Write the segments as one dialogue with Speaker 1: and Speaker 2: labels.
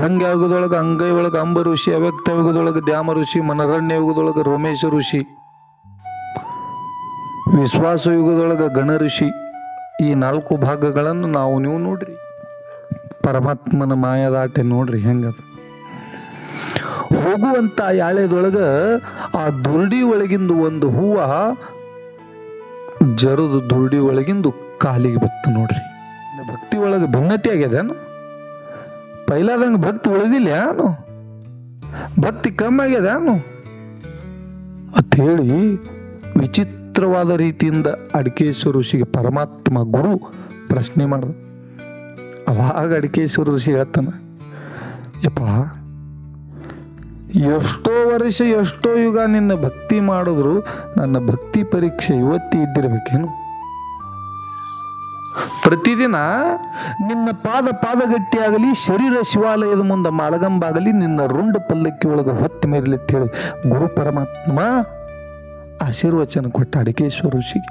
Speaker 1: ಭಂಗ್ಯ ಆಗೋದೊಳಗೆ ಅಂಗೈ ಒಳಗೆ ಅಂಬ ಋಷಿ, ಅವ್ಯಕ್ತ ಯುಗದೊಳಗ ದ್ಯಾಮ ಋಷಿ ಮನರಣ್ಯ ಯುಗದೊಳಗೆ ರೋಮೇಶ ಋಷಿ, ವಿಶ್ವಾಸ ಯುಗದೊಳಗೆ ಗಣ ಋಷಿ, ಈ ನಾಲ್ಕು ಭಾಗಗಳನ್ನು ನಾವು ನೀವು ನೋಡ್ರಿ. ಪರಮಾತ್ಮನ ಮಾಯದಾಟೆ ನೋಡ್ರಿ ಹೆಂಗದ. ಹೋಗುವಂತ ಯಾಳೆದೊಳಗ ಆ ದುರ್ಡಿ ಒಳಗಿಂದು ಒಂದು ಹೂವ ಜರದು ದುರ್ಡಿ ಒಳಗಿಂದು ಕಾಲಿಗೆ ಬತ್ತು ನೋಡ್ರಿ. ಭಕ್ತಿ ಒಳಗೆ ಭಿನ್ನತೆ ಆಗ್ಯದೇನು ಪೈಲಾದಂಗ ಭಕ್ತಿ ಉಳಿದಿಲ್ಲ ಏನು ಭಕ್ತಿ ಕಮ್ಮಿ ಆಗ್ಯದೇನು ಅಂತ ಹೇಳಿ, ವಿಚಿತ್ರವಾದ ರೀತಿಯಿಂದ ಅಡಿಕೇಶ್ವರ ಋಷಿಗೆ ಪರಮಾತ್ಮ ಗುರು ಪ್ರಶ್ನೆ ಮಾಡ್ದ. ಅವಾಗ ಅಡಿಕೇಶ್ವರ ಋಷಿ ಹೇಳ್ತಾನೆ, ಯಪ್ಪ, ಎಷ್ಟೋ ವರ್ಷ ಎಷ್ಟೋ ಯುಗ ನಿನ್ನ ಭಕ್ತಿ ಮಾಡಿದ್ರು ನನ್ನ ಭಕ್ತಿ ಪರೀಕ್ಷೆ ಇವತ್ತಿ ಇದ್ದಿರ್ಬೇಕೇನು? ಪ್ರತಿದಿನ ನಿನ್ನ ಪಾದ ಪಾದಗಟ್ಟಿಯಾಗಲಿ, ಶರೀರ ಶಿವಾಲಯದ ಮುಂದೆ ಮಾಲಗಂಬಾಗಲಿ ನಿನ್ನ ರುಂಡ ಪಲ್ಲಕ್ಕಿ ಒಳಗೆ ಹೊತ್ತ ಹೇಳಿ ಗುರು ಪರಮಾತ್ಮ ಆಶೀರ್ವಚನ ಕೊಟ್ಟ ಅಡಿಕೇಶ್ವರ ಋಷಿಗೆ.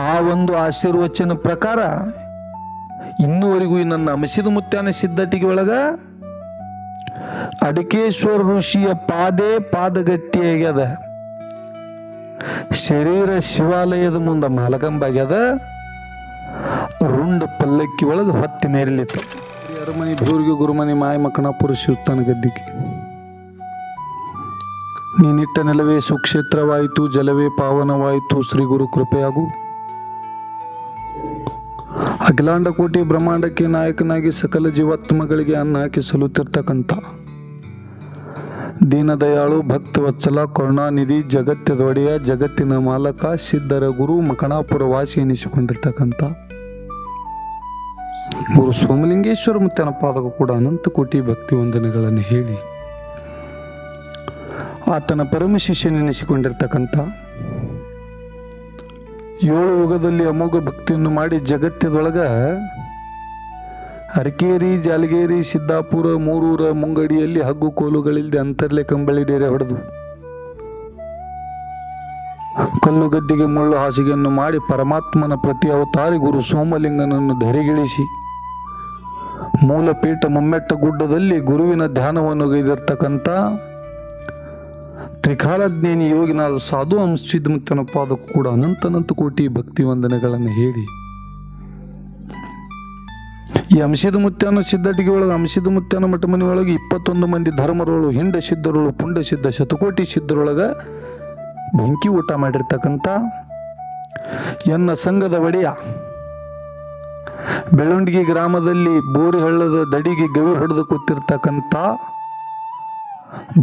Speaker 1: ಆ ಒಂದು ಆಶೀರ್ವಚನ ಪ್ರಕಾರ ಇನ್ನುವರೆಗೂ ನನ್ನ ಅಂಶದ ಮುತ್ಯಾನ ಸಿದ್ಧತೆಗೆ ಒಳಗ ಅಡಿಕೇಶ್ವರ ಋಷಿಯ ಪಾದೇ ಪಾದಗಟ್ಟಿಯಾಗ್ಯದ. ಶರೀರ ಶಿವಾಲಯದ ಮುಂದ ಮಾಲಗಂಬಾಗ್ಯದ ರುಂಡ ಪಲ್ಲಕ್ಕಿ ಒಳಗೆ ಹೊತ್ತಿ ಮೇರಲಿತ್ತು ಅರಮನಿ ಭೂರ್ಗಿ, ಗುರುಮನಿ ಮಾಯ ಮಕ್ಕಣ ಪುರುಷ ಉತ್ತಾನ ಗದ್ದಿಗೆ ನೀನಿಟ್ಟ ನೆಲವೇ ಸುಕ್ಷೇತ್ರವಾಯಿತು, ಜಲವೇ ಪಾವನವಾಯಿತು, ಶ್ರೀ ಗುರು ಕೃಪೆಯಾಗು. ಅಖಿಲಾಂಡ ಕೋಟಿ ಬ್ರಹ್ಮಾಂಡಕ್ಕೆ ನಾಯಕನಾಗಿ ಸಕಲ ಜೀವಾತ್ಮಗಳಿಗೆ ಅನ್ನ ಹಾಕಿ ಸಲ್ಲುತ್ತಿರ್ತಕ್ಕಂಥ ದೀನದಯಾಳು ಭಕ್ತವತ್ಸಲ ಕರುಣಾನಿಧಿ ಜಗತ್ತದ ಒಡೆಯ ಜಗತ್ತಿನ ಮಾಲಕ, ಸಿದ್ಧರ ಗುರು, ಮಕಣಾಪುರ ವಾಸಿ ಎನಿಸಿಕೊಂಡಿರ್ತಕ್ಕಂಥ ಗುರು ಸೋಮಲಿಂಗೇಶ್ವರ ಮುತ್ತನ ಪಾದಕ ಕೂಡ ಅನಂತ ಕೋಟಿ ಭಕ್ತಿ ವಂದನೆಗಳನ್ನು ಹೇಳಿ ಆತನ ಪರಮ ಶಿಷ್ಯನೆನಿಸಿಕೊಂಡಿರ್ತಕ್ಕಂಥ ಏಳು ಯುಗದಲ್ಲಿ ಅಮೋಘ ಭಕ್ತಿಯನ್ನು ಮಾಡಿ ಜಗತ್ತದೊಳಗ ಅರಕೇರಿ ಜಾಲಗೇರಿ, ಸಿದ್ದಾಪುರ, ಮೂರೂರ, ಮುಂಗಡಿಯಲ್ಲಿ ಹಗ್ಗು ಕೋಲುಗಳಿಲ್ಲದೆ ಅಂತರ್ಲೆ ಕಂಬಳಿ ಡೇರೆ ಹೊಡೆದು ಕಲ್ಲು ಗದ್ದಿಗೆ ಮುಳ್ಳು ಹಾಸಿಗೆಯನ್ನು ಮಾಡಿ ಪರಮಾತ್ಮನ ಪ್ರತಿ ಅವತಾರಿ ಗುರು ಸೋಮಲಿಂಗನನ್ನು ಧರೆಗಿಳಿಸಿ ಮೂಲಪೀಠ ಮುಮ್ಮೆಟ್ಟ ಗುಡ್ಡದಲ್ಲಿ ಗುರುವಿನ ಧ್ಯಾನವನ್ನು ಗೈದಿರ್ತಕ್ಕಂಥ ತ್ರಿಕಾಲಜ್ಞಾನಿ ಯೋಗಿನಾದ ಸಾಧು ಅಂಶಿದ ಮುತ್ತನ ಪಾದಕ್ಕೂ ಕೂಡ ಅನಂತನಂತ ಅನಂತ ಕೋಟಿ ಭಕ್ತಿ ವಂದನೆಗಳನ್ನು ಹೇಳಿ ಈ ಅಂಶದ ಮುತ್ಯಾನ ಸಿದ್ಧಟಿಗೆ ಒಳಗೆ ಅಂಶದ ಮುತ್ಯಾನ ಮಠ ಮನೆ ಒಳಗೆ ಇಪ್ಪತ್ತೊಂದು ಮಂದಿ ಧರ್ಮರೋಳು, ಹಿಂಡ ಸಿದ್ಧರೋಳು, ಪುಂಡ ಸಿದ್ಧ, ಶತಕೋಟಿ ಸಿದ್ಧರೊಳಗೆ ಬೆಂಕಿ ಊಟ ಮಾಡಿರ್ತಕ್ಕಂಥ ಎನ್ನ ಸಂಘದ ಒಡೆಯ ಬೆಳವಣಿಗೆ ಗ್ರಾಮದಲ್ಲಿ ಬೋರಿ ಹಳ್ಳದ ದಡಿಗೆ ಗವಿ ಹೊಡೆದು ಕೂತಿರ್ತಕ್ಕಂಥ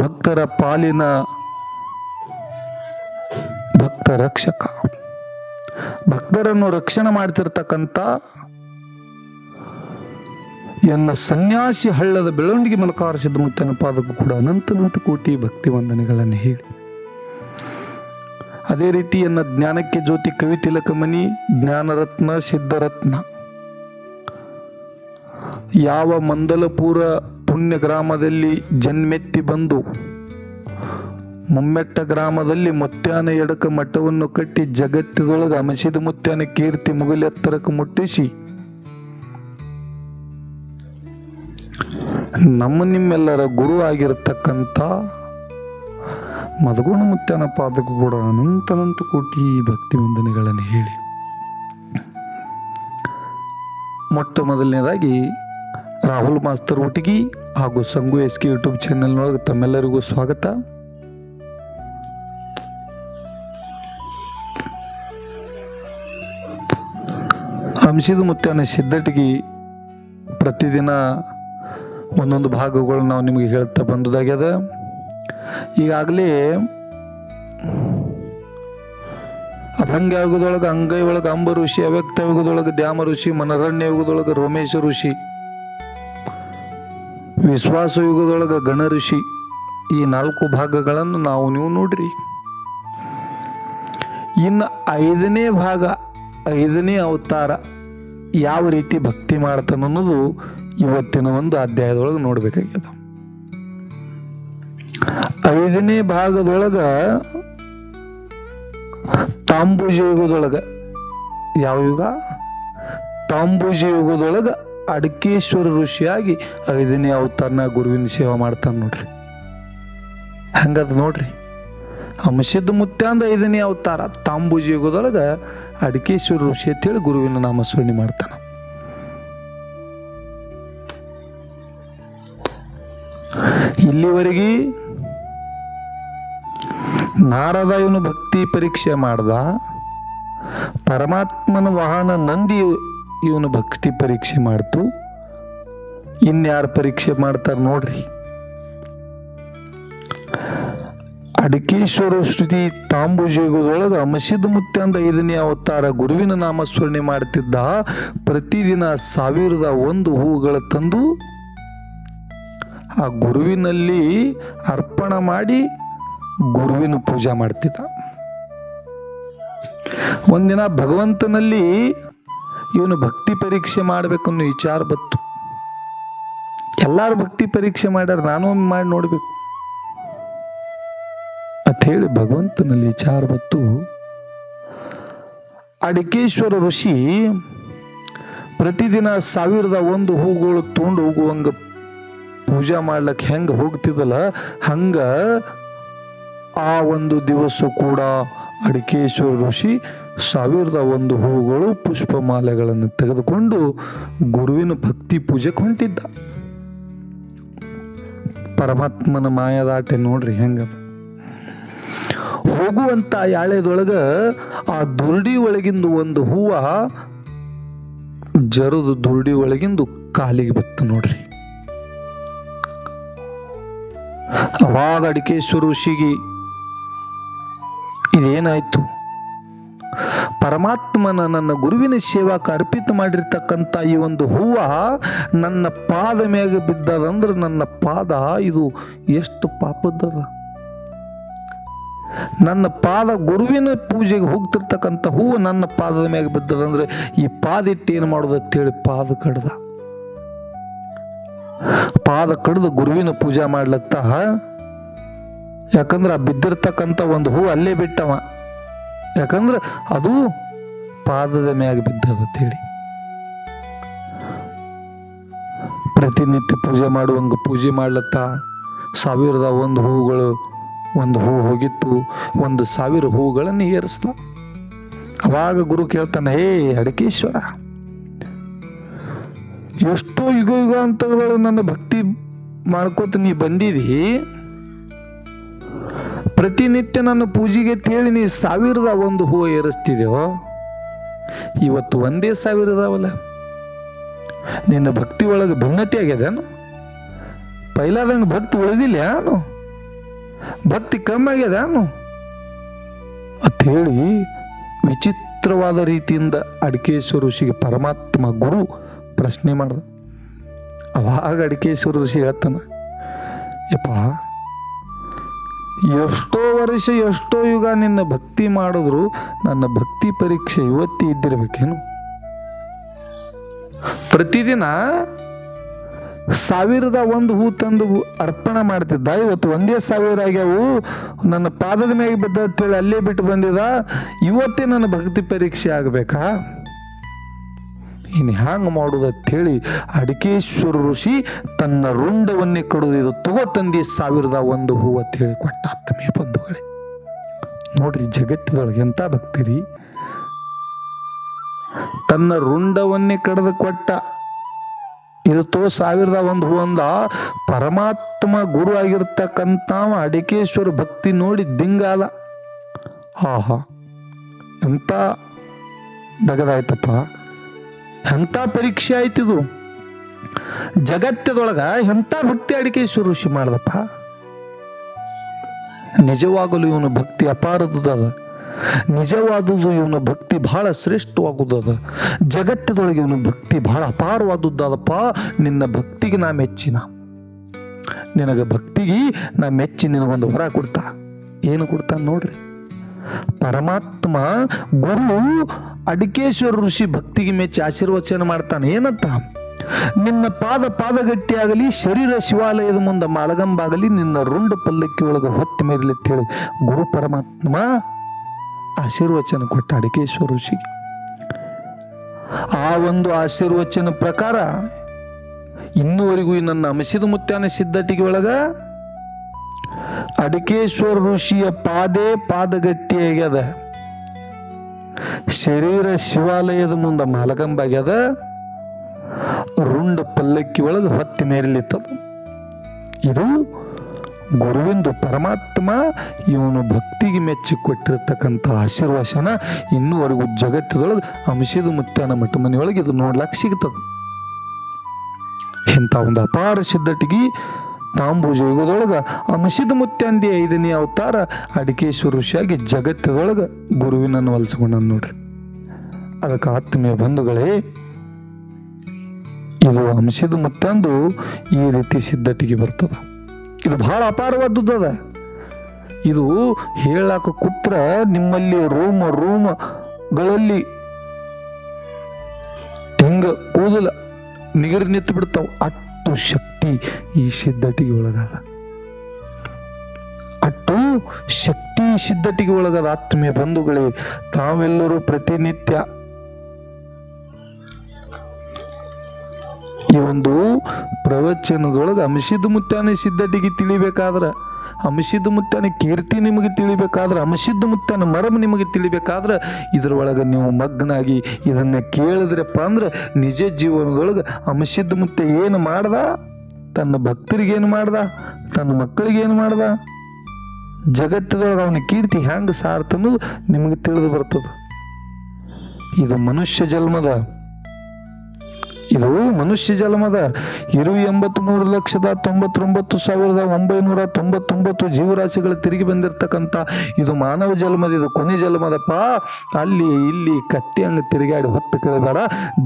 Speaker 1: ಭಕ್ತರ ಪಾಲಿನ ಭಕ್ತ ರಕ್ಷಕ. ಭಕ್ತರನ್ನು ರಕ್ಷಣೆ ಮಾಡ್ತಿರ್ತಕ್ಕಂಥ ಎನ್ನ ಸನ್ಯಾಸಿ ಹಳ್ಳದ ಬೆಳವಣಿಗೆ ಮಲಕಾರ ಮುತ್ತನ ಪಾದಕ್ಕೂ ಕೂಡ ಅನಂತ ಅನಂತ ಕೋಟಿ ಭಕ್ತಿ ವಂದನೆಗಳನ್ನು ಹೇಳಿ. ಅದೇ ರೀತಿ ಎನ್ನ ಜ್ಞಾನಕ್ಕೆ ಜ್ಯೋತಿ ಕವಿ ತಿಲಕಮಣಿ ಜ್ಞಾನರತ್ನ, ಸಿದ್ಧರತ್ನ. ಯಾವ ಮಂದಲಪುರ ಪುಣ್ಯ ಗ್ರಾಮದಲ್ಲಿ ಜನ್ಮೆತ್ತಿ ಬಂದು, ಮುಮ್ಮೆಟ್ಟ ಗ್ರಾಮದಲ್ಲಿ ಮುತ್ಯಾನ ಎಡಕ ಮಠವನ್ನು ಕಟ್ಟಿ ಜಗತ್ತಿದೊಳಗೆ ಅಮಸಿದ ಮುತ್ಯಾನ ಕೀರ್ತಿ ಮುಗಿಲೆತ್ತರಕ್ಕೆ ಮುಟ್ಟಿಸಿ ನಮ್ಮ ನಿಮ್ಮೆಲ್ಲರ ಗುರು ಆಗಿರತಕ್ಕಂಥ ಮದಗುಣ ಮುತ್ಯನ ಪಾದಕ ಕೂಡ ಅನಂತನಂತ ಅನಂತ ಕೋಟಿ ಭಕ್ತಿ ವಂದನೆಗಳನ್ನು ಹೇಳಿ. ಮೊಟ್ಟ ಮೊದಲನೇದಾಗಿ ರಾಹುಲ್ ಮಾಸ್ತರ್ ಒಟ್ಟಿಗೆ ಹಾಗೂ ಸಂಗು ಎಸ್ ಕೆ ಯೂಟ್ಯೂಬ್ ಚಾನೆಲ್ನೊಳಗೆ ತಮ್ಮೆಲ್ಲರಿಗೂ ಸ್ವಾಗತ. ಹಂಸಿದ ಮುತ್ಯಾನ ಸಿದ್ಧಟಿಗೆ ಪ್ರತಿದಿನ ಒಂದೊಂದು ಭಾಗಗಳು ನಾವು ನಿಮಗೆ ಹೇಳ್ತಾ ಬಂದದಾಗ್ಯದ ಈಗಾಗಲೇ ಅಭಂಗ್ಯ ಯುಗದೊಳಗೆ ಅಂಗೈ ಒಳಗೆ ಅಂಬ ಋಷಿ ಅವ್ಯಕ್ತ ಯುಗದೊಳಗೆ ದ್ಯಾಮ ಋಷಿ ಮನರಣ್ಯ ಯುಗದೊಳಗೆ ರೋಮೇಶ ಋಷಿ ವಿಶ್ವಾಸ ಯುಗದೊಳಗೆ ಗಣ ಋಷಿ, ಈ ನಾಲ್ಕು ಭಾಗಗಳನ್ನು ನಾವು ನೀವು ನೋಡ್ರಿ. ಇನ್ನು ಐದನೇ ಭಾಗ, ಐದನೇ ಅವತಾರ ಯಾವ ರೀತಿ ಭಕ್ತಿ ಮಾಡ್ತಾನ ಅನ್ನೋದು ಇವತ್ತಿನ ಒಂದು ಅಧ್ಯಾಯದೊಳಗೆ ನೋಡ್ಬೇಕಾಗ್ಯದ. ಐದನೇ ಭಾಗದೊಳಗ ತಾಂಬೂಜ ಯುಗದೊಳಗ, ಯಾವ ಯುಗ? ತಾಂಬೂಜ ಯುಗದೊಳಗ ಅಡಕೇಶ್ವರ ಋಷಿಯಾಗಿ ಐದನೇ ಅವತಾರನ ಗುರುವಿನ ಸೇವೆ ಮಾಡ್ತಾನೆ ನೋಡ್ರಿ. ಹಂಗದ ನೋಡ್ರಿ? ಅಂಶದ ಮುತ್ಯಾಂದ ಐದನೇ ಅವತಾರ, ತಾಂಬೂಜ ಯುಗದೊಳಗ ಅಡಕೇಶ್ವರ ಋಷಿ ಅಂತೇಳಿ ಗುರುವಿನ ನಾಮ ಸ್ಮರಣೆ ಮಾಡ್ತಾನ. ಇಲ್ಲಿವರೆಗೆ ನಾರದ ಇವನು ಭಕ್ತಿ ಪರೀಕ್ಷೆ ಮಾಡ್ದ, ಪರಮಾತ್ಮನ ವಾಹನ ನಂದಿ ಇವನು ಭಕ್ತಿ ಪರೀಕ್ಷೆ ಮಾಡ್ತು. ಇನ್ಯಾರು ಪರೀಕ್ಷೆ ಮಾಡ್ತಾರ ನೋಡ್ರಿ. ಅಡಕೇಶ್ವರ ಶ್ರುತಿ ತಾಂಬುಜಯುಗದೊಳಗ ಮಸೀದ್ ಮುತ್ತೆ ಅಂದ ಐದನೇ ಅವತಾರ ಗುರುವಿನ ನಾಮಸ್ಮರಣೆ ಮಾಡ್ತಿದ್ದ. ಪ್ರತಿದಿನ ಸಾವಿರದ ಒಂದು ಹೂವುಗಳ ತಂದು ಆ ಗುರುವಿನಲ್ಲಿ ಅರ್ಪಣ ಮಾಡಿ ಗುರುವಿನ ಪೂಜೆ ಮಾಡ್ತಿದ್ದ. ಒಂದಿನ ಭಗವಂತನಲ್ಲಿ ಇವನು ಭಕ್ತಿ ಪರೀಕ್ಷೆ ಮಾಡಬೇಕನ್ನೋ ವಿಚಾರ ಬತ್ತು ಎಲ್ಲಾರು ಭಕ್ತಿ ಪರೀಕ್ಷೆ ಮಾಡ್ಯಾರ, ನಾನು ಮಾಡಿ ನೋಡಬೇಕು. ಅಂತ ಹೇಳಿ ಭಗವಂತನಲ್ಲಿ ವಿಚಾರ ಬತ್ತು ಅಡಿಕೇಶ್ವರ ಋಷಿ ಪ್ರತಿದಿನ ಸಾವಿರದ ಒಂದು ಹೂಗಳು ತೊಗೊಂಡು ಹೋಗುವಂಗ ಪೂಜಾ ಮಾಡ್ಲಕ್ ಹೆಂಗೆ ಹೋಗ್ತಿದಲ್ಲ, ಹಂಗ ಆ ಒಂದು ದಿವಸ ಕೂಡ ಅಡಿಕೇಶ್ವರ ಋಷಿ ಸಾವಿರದ ಒಂದು ಹೂಗಳು ಪುಷ್ಪಮಾಲೆಗಳನ್ನು ತೆಗೆದುಕೊಂಡು ಗುರುವಿನ ಭಕ್ತಿ ಪೂಜೆಗೆ ಹೊಂಟಿದ್ದ ಪರಮಾತ್ಮನ ಮಾಯದಾಟೆ ನೋಡ್ರಿ ಹೆಂಗ ಹೋಗುವಂತ ಯಾಳೆದೊಳಗ ಆ ದುರ್ಡಿ ಒಳಗಿಂದ ಒಂದು ಹೂವ ಜರದು ದುರ್ಡಿ ಒಳಗಿಂದು ಕಾಲಿಗೆ ಬತ್ತು ನೋಡ್ರಿ. ಅವಾಗ ಅಡಿಕೇಶ್ವರ ಋಷಿಗೆ ಇದೇನಾಯ್ತು? ಪರಮಾತ್ಮನ ನನ್ನ ಗುರುವಿನ ಸೇವಾಕ ಅರ್ಪಿತ ಮಾಡಿರ್ತಕ್ಕಂಥ ಈ ಒಂದು ಹೂವ ನನ್ನ ಪಾದ ಮ್ಯಾಗ ಬಿದ್ದದಂದ್ರೆ ನನ್ನ ಪಾದ ಇದು ಎಷ್ಟು ಪಾಪದ್ದದ? ನನ್ನ ಪಾದ ಗುರುವಿನ ಪೂಜೆಗೆ ಹೋಗ್ತಿರ್ತಕ್ಕಂಥ ಹೂವು ನನ್ನ ಪಾದದ ಮ್ಯಾಗ ಬಿದ್ದದಂದ್ರೆ ಈ ಪಾದ ಇಟ್ಟು ಏನು ಮಾಡೋದು ಪಾದ ಕಡ್ದ. ಪಾದ ಕಡ್ದು ಗುರುವಿನ ಪೂಜೆ ಮಾಡ್ಲತ್ತ ಯಾಕಂದ್ರೆ ಆ ಬಿದ್ದಿರ್ತಕ್ಕಂಥ ಒಂದು ಹೂ ಅಲ್ಲೇ ಬಿಟ್ಟವ. ಯಾಕಂದ್ರೆ ಅದು ಪಾದದ ಮ್ಯಾಗ ಬಿದ್ದದ ಅಂತೇಳಿ ಪ್ರತಿನಿತ್ಯ ಪೂಜೆ ಮಾಡುವಂಗ ಪೂಜೆ ಮಾಡ್ಲತ್ತ? ಸಾವಿರದ ಒಂದು ಹೂಗಳು, ಒಂದು ಹೂ ಹೋಗಿತ್ತು, ಒಂದು ಸಾವಿರ ಹೂಗಳನ್ನು ಏರಿಸ್ಲ? ಅವಾಗ ಗುರು ಕೇಳ್ತಾನೆ, ಹೇ ಅಡಕೇಶ್ವರ ಎಷ್ಟೋ ಯುಗ ಯುಗಾಂತಗಳು ನನ್ನ ಭಕ್ತಿ ಮಾಡ್ಕೋತ ನೀ ಬಂದಿದಿ. ಪ್ರತಿನಿತ್ಯ ನನ್ನ ಪೂಜೆಗೆ ತೇಳಿ ನೀ ಸಾವಿರದ ಒಂದು ಹೂವು ಏರಿಸ್ತಿದೆಯೋ? ಇವತ್ತು ಒಂದೇ ಸಾವಿರ ಇದಾವಲ್ಲ. ನಿನ್ನ ಭಕ್ತಿ ಒಳಗೆ ಭಿನ್ನತೆ ಆಗ್ಯದೇನು? ಪೈಲಾದಂಗೆ ಭಕ್ತಿ ಉಳಿದಿಲ್ಲ ಏನು? ಭಕ್ತಿ ಕಮ್ಮಿ ಆಗ್ಯದೇನು? ಅಂತ ಹೇಳಿ ವಿಚಿತ್ರವಾದ ರೀತಿಯಿಂದ ಅಡಿಕೇಶ್ವರ ಋಷಿಗೆ ಪರಮಾತ್ಮ ಗುರು ಪ್ರಶ್ನೆ ಮಾಡ್ದ. ಅವಾಗ ಅಡಿಕೇಶ್ವರ ಋಷಿ ಹೇಳ್ತಾನ ಯಪ್ಪ, ಎಷ್ಟೋ ವರ್ಷ ಎಷ್ಟೋ ಯುಗ ನಿನ್ನ ಭಕ್ತಿ ಮಾಡಿದ್ರು ನನ್ನ ಭಕ್ತಿ ಪರೀಕ್ಷೆ ಇವತ್ತಿ ಇದ್ದಿರ್ಬೇಕೇನು? ಪ್ರತಿದಿನ ಸಾವಿರದ ಒಂದು ಹೂ ತಂದು ಅರ್ಪಣೆ ಮಾಡ್ತಿದ್ದ. ಇವತ್ತು ಒಂದೇ ಸಾವಿರ ಆಗ್ಯಾವು. ನನ್ನ ಪಾದದ ಮೇಲೆ ಬಿದ್ದ ಅಂತೇಳಿ ಅಲ್ಲೇ ಬಿಟ್ಟು ಬಂದಿದ ಇವತ್ತೇ ನನ್ನ ಭಕ್ತಿ ಪರೀಕ್ಷೆ ಆಗಬೇಕಾ? ಇನ್ನು ಹ್ಯಾಂಗ ಅಂತ ಹೇಳಿ ಅಡಿಕೇಶ್ವರ ಋಷಿ ತನ್ನ ರುಂಡವನ್ನೇ ಕಡಿದು ಇದು ತಗೋ ತಂದಿ ಸಾವಿರದ ಒಂದು ಹೂವು ಅಂತ ಹೇಳಿ ಕೊಟ್ಟ ಆತ್ಮೀಯ ಬಂಧುಗಳೇ. ನೋಡ್ರಿ ಜಗತ್ತಿದೊಳಗೆ ಎಂತ ಭಕ್ತಿರಿ. ತನ್ನ ರುಂಡವನ್ನೇ ಕಡಿದು ಕೊಟ್ಟ ಇದು ತೋ ಸಾವಿರದ ಒಂದು ಹೂ ಅಂದ, ಪರಮಾತ್ಮ ಗುರು ಆಗಿರ್ತಕ್ಕಂಥ ಅಡಿಕೇಶ್ವರ ಭಕ್ತಿ ನೋಡಿ ದಿಂಗಾಲ ಹಾ ಹಾ ಎಂತ ದಗದಾಯ್ತಪ್ಪ. ಎಂಥ ಪರೀಕ್ಷೆ ಆಯ್ತಿದು ಜಗತ್ತದೊಳಗ ಎಂಥ ಭಕ್ತಿ ಅಡಿಕೆ ಋಷಿ ಮಾಡ್ದಪ್ಪ? ನಿಜವಾಗಲು ಇವನು ಭಕ್ತಿ ಅಪಾರದದ ನಿಜವಾದುದು ಇವನ ಭಕ್ತಿ ಬಹಳ ಶ್ರೇಷ್ಠವಾಗುದದ. ಜಗತ್ತದೊಳಗೆ ಇವನ ಭಕ್ತಿ ಬಹಳ ಅಪಾರವಾದುದಪ್ಪ ನಿನ್ನ ಭಕ್ತಿಗೆ ನಾ ಮೆಚ್ಚಿನ. ನಿನಗೆ ಭಕ್ತಿಗೆ ನಾ ಮೆಚ್ಚಿ ನಿನಗೊಂದು ಹೊರ ಕೊಡ್ತಾ. ಏನು ಕೊಡ್ತಾ ನೋಡ್ರಿ? ಪರಮಾತ್ಮ ಗುರು ಅಡಿಕೇಶ್ವರ ಋಷಿ ಭಕ್ತಿಗೆ ಮೆಚ್ಚಿ ಆಶೀರ್ವಚನ ಮಾಡ್ತಾನೆ. ಏನಂತ? ನಿನ್ನ ಪಾದ ಪಾದಗಟ್ಟಿಯಾಗಲಿ, ಶರೀರ ಶಿವಾಲಯದ ಮುಂದೆ ಮಾಲಗಂಬಾಗಲಿ, ನಿನ್ನ ರುಂಡ ಪಲ್ಲಕ್ಕಿ ಒಳಗೆ ಹೊತ್ತ ಮೇರಲಿ ಅಂತೇಳಿ ಗುರು ಪರಮಾತ್ಮ ಆಶೀರ್ವಚನ ಕೊಟ್ಟ ಅಡಿಕೇಶ್ವರ ಋಷಿಗೆ. ಆ ಒಂದು ಆಶೀರ್ವಚನ ಪ್ರಕಾರ ಇನ್ನುವರೆಗೂ ನನ್ನ ಅಂಶದ ಮುತ್ಯಾನ ಸಿದ್ಧಟಿಗೆ ಒಳಗ ಅಡಿಕೇಶ್ವರ ಋಷಿಯ ಪಾದೇ ಪಾದಗಟ್ಟಿಯಾಗ್ಯದ. ಶರೀರ ಶಿವಾಲಯದ ಮುಂದೆ ಮಲಗಂಬಾಗ್ಯದ ರುಂಡ ಪಲ್ಲಕ್ಕಿ ಒಳಗೆ ಹೊತ್ತಿ ಮೇರಿಲಿತ್ತದ ಇದು ಗುರುವಿಂದು ಪರಮಾತ್ಮ ಇವನು ಭಕ್ತಿಗೆ ಮೆಚ್ಚಿ ಕೊಟ್ಟಿರ್ತಕ್ಕಂಥ ಆಶೀರ್ವಾಸನ ಇನ್ನೂವರೆಗೂ ಜಗತ್ತದೊಳಗೆ ಅಂಶದ ಮುತ್ತಾನ ಮಠ ಮನೆಯೊಳಗೆ ಇದು ನೋಡ್ಲಾಕ್ ಸಿಗ್ತದೆ. ಇಂಥ ಒಂದು ಅಪಾರ ಸಿದ್ಧಟಿಗೆ ತಾಂಬೂಜ ಯುಗದೊಳಗೆ ಅಂಶದ ಮುತ್ಯಾಂದಿ ಐದನೇ ಅವತಾರ ಅಡಿಕೇಶ್ವರ ಋಷಿಯಾಗಿ ಜಗತ್ತದೊಳಗ ಗುರುವಿನನ್ನು ಒಲಿಸ್ಕೊಂಡ ನೋಡ್ರಿ. ಅದಕ್ಕೆ ಆತ್ಮೀಯ ಬಂಧುಗಳೇ, ಇದು ಅಂಶದ ಮುತ್ತಂದು ಈ ರೀತಿ ಸಿದ್ಧಟಿಗೆ ಬರ್ತದ. ಇದು ಬಹಳ ಅಪಾರವಾದದ್ದು ಇದು ಹೇಳಾಕ ಕುತ್ರ ನಿಮ್ಮಲ್ಲಿ ರೋಮ, ರೂಮ್ಗಳಲ್ಲಿ ಹೆಂಗ ಕೂದಲ ನಿಗರಿ ನಿಂತು ಬಿಡ್ತಾವ ಅಟ್ಟು ಶಕ್ತಿ. ಈ ಸಿದ್ಧತೆಗೆ ಒಳಗಾದ ಅಟ್ಟು ಶಕ್ತಿ ಸಿದ್ಧತೆಗೆ ಒಳಗಾದ ಆತ್ಮೀಯ ಬಂಧುಗಳೇ, ತಾವೆಲ್ಲರೂ ಪ್ರತಿನಿತ್ಯ ಈ ಒಂದು ಪ್ರವಚನದೊಳಗೆ ಅಂಶದ ಮುತ್ತಾನೆ ಸಿದ್ಧತೆಗೆ ತಿಳಿಬೇಕಾದ್ರ ಅಂಶದ ಮುತ್ತಾನೆ ಕೀರ್ತಿ ನಿಮಗೆ ತಿಳಿಬೇಕಾದ್ರೆ ಅಂಶದ ಮುತ್ತಾನೆ ಮರಮ ನಿಮಗೆ ತಿಳಿಬೇಕಾದ್ರೆ, ಇದರೊಳಗೆ ನೀವು ಮಗ್ನಾಗಿ ಇದನ್ನ ಕೇಳಿದ್ರಪ್ಪ ಅಂದ್ರೆ ನಿಜ ಜೀವನದೊಳಗೆ ಅಂಶದ ಮುತ್ತೆ ಏನು ಮಾಡ್ದ? ತನ್ನ ಭಕ್ತರಿಗೆ ಏನು ಮಾಡ್ದ? ತನ್ನ ಮಕ್ಕಳಿಗೆ ಏನು ಮಾಡ್ದ? ಜಗತ್ತದೊಳಗೆ ಅವನ ಕೀರ್ತಿ ಹೆಂಗೆ ಸಾರ್ತನ್ನೋದು ನಿಮಗೆ ತಿಳಿದು ಬರ್ತದೆ. ಇದು ಮನುಷ್ಯ ಜನ್ಮದ, ಇದು ಮನುಷ್ಯ ಜನ್ಮದ ಇರು ಎಂಬತ್ತು ಮೂರು ಲಕ್ಷದ ತೊಂಬತ್ತೊಂಬತ್ತು ಸಾವಿರದ ಒಂಬೈನೂರ ತೊಂಬತ್ತೊಂಬತ್ತು ಜೀವರಾಶಿಗಳು ತಿರುಗಿ ಬಂದಿರತಕ್ಕಂಥ ಇದು ಮಾನವ ಜನ್ಮದ, ಇದು ಕೊನೆ ಜನ್ಮದಪ್ಪ. ಅಲ್ಲಿ ಇಲ್ಲಿ ಕತ್ತಿ ಹಂಗೆ ತಿರುಗಾಡಿ ಹೊತ್ತು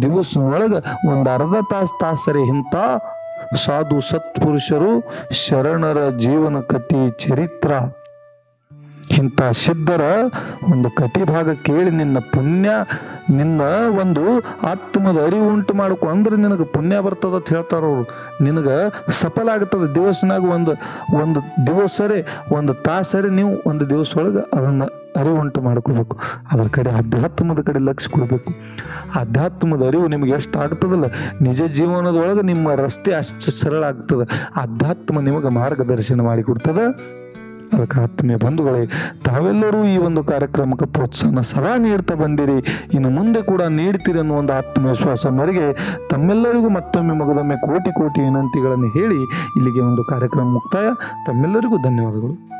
Speaker 1: ದಿವ್ಸ ಒಳಗೆ ಒಂದು ಅರ್ಧ ತಾಸು ತಾಸರಿ ಇಂಥ ಸಾಧು ಸತ್ಪುರುಷರು ಶರಣರ ಜೀವನ ಕಥೆ ಚರಿತ್ರ. ಇಂಥ ಸಿದ್ಧರ ಒಂದು ಕಟಿ ಭಾಗ ಕೇಳಿ ನಿನ್ನ ಪುಣ್ಯ, ನಿನ್ನ ಒಂದು ಆತ್ಮದ ಅರಿವು ಉಂಟು ಮಾಡ್ಕೊ. ಅಂದ್ರೆ ನಿನಗೆ ಪುಣ್ಯ ಬರ್ತದ ಅಂತ ಹೇಳ್ತಾರ ಅವರು. ನಿನಗೆ ಸಫಲ ಆಗ್ತದೆ ದಿವಸನಾಗ ಒಂದು ಒಂದು ದಿವಸರೇ, ಒಂದು ತಾಸರಿ ನೀವು ಒಂದು ದಿವಸ ಒಳಗೆ ಅದನ್ನು ಅರಿವು ಉಂಟು ಮಾಡ್ಕೋಬೇಕು. ಅದರ ಕಡೆ ಅಧ್ಯಾತ್ಮದ ಕಡೆ ಲಕ್ಷ ಕೊಡಬೇಕು. ಅಧ್ಯಾತ್ಮದ ಅರಿವು ನಿಮ್ಗೆ ಎಷ್ಟು ಆಗ್ತದಲ್ಲ? ನಿಜ ಜೀವನದೊಳಗೆ ನಿಮ್ಮ ರಸ್ತೆ ಅಷ್ಟು ಸರಳ ಆಗ್ತದೆ. ಅಧ್ಯಾತ್ಮ ನಿಮಗೆ ಮಾರ್ಗದರ್ಶನ ಮಾಡಿಕೊಡ್ತದೆ ಅದಕ್ಕೆ ಆತ್ಮೀಯ ಬಂಧುಗಳೇ, ತಾವೆಲ್ಲರೂ ಈ ಒಂದು ಕಾರ್ಯಕ್ರಮಕ್ಕೆ ಪ್ರೋತ್ಸಾಹ ಸದಾ ನೀಡ್ತಾ ಬಂದಿರಿ. ಇನ್ನು ಮುಂದೆ ಕೂಡ ನೀಡ್ತೀರಿ ಅನ್ನೋ ಒಂದು ಆತ್ಮವಿಶ್ವಾಸ ಮರಿಗೆ, ತಮ್ಮೆಲ್ಲರಿಗೂ ಮತ್ತೊಮ್ಮೆ ಮಗದೊಮ್ಮೆ ಕೋಟಿ ಕೋಟಿ ವಿನಂತಿಗಳನ್ನು ಹೇಳಿ ಇಲ್ಲಿಗೆ ಒಂದು ಕಾರ್ಯಕ್ರಮ ಮುಕ್ತಾಯ. ತಮ್ಮೆಲ್ಲರಿಗೂ ಧನ್ಯವಾದಗಳು.